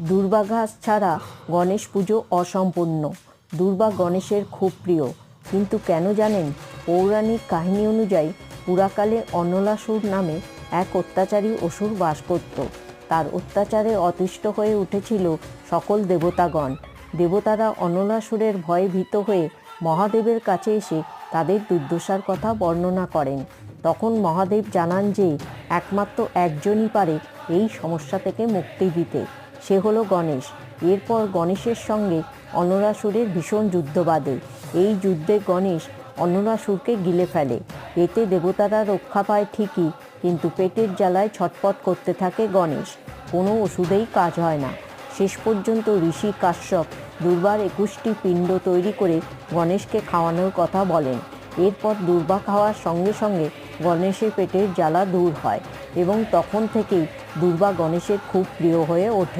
দুর্বাঘাস ছাড়া গণেশ পুজো অসম্পূর্ণ। দুর্বা গণেশের খুব প্রিয়। কিন্তু কেন জানেন, পৌরাণিক কাহিনী অনুযায়ী পুরাকালে অনলাসুর নামে এক অত্যাচারী অসুর বাস করত। তার অত্যাচারে অতিষ্ঠ হয়ে উঠেছিল সকল দেবতাগণ। দেবতারা অনলাসুরের ভয়ে ভীত হয়ে মহাদেবের কাছে এসে তাদের দুর্দশার কথা বর্ণনা করেন। তখন মহাদেব জানান যে, একমাত্র একজনই পারে এই সমস্যা থেকে মুক্তি দিতে। সে হলো গণেশ। এরপর গণেশের সঙ্গে অনরাসুরের ভীষণ যুদ্ধ বাঁধে। এই যুদ্ধে গণেশ অনরাসুরকে গিলে ফেলে। এতে দেবতারা রক্ষা পায় ঠিকই, কিন্তু পেটের জ্বালায় ছটপট করতে থাকে গণেশ। কোনো ওষুধেই কাজ হয় না। শেষ পর্যন্ত ঋষি কাশ্যপ দুর্বার একুশটি পিণ্ড তৈরি করে গণেশকে খাওয়ানোর কথা বলেন। এরপর দুর্বা খাওয়ার সঙ্গে সঙ্গে গণেশের পেটের জ্বালা দূর হয় এবং তখন থেকেই দুর্বা গণেশের খুব প্রিয় হয়ে ওঠে।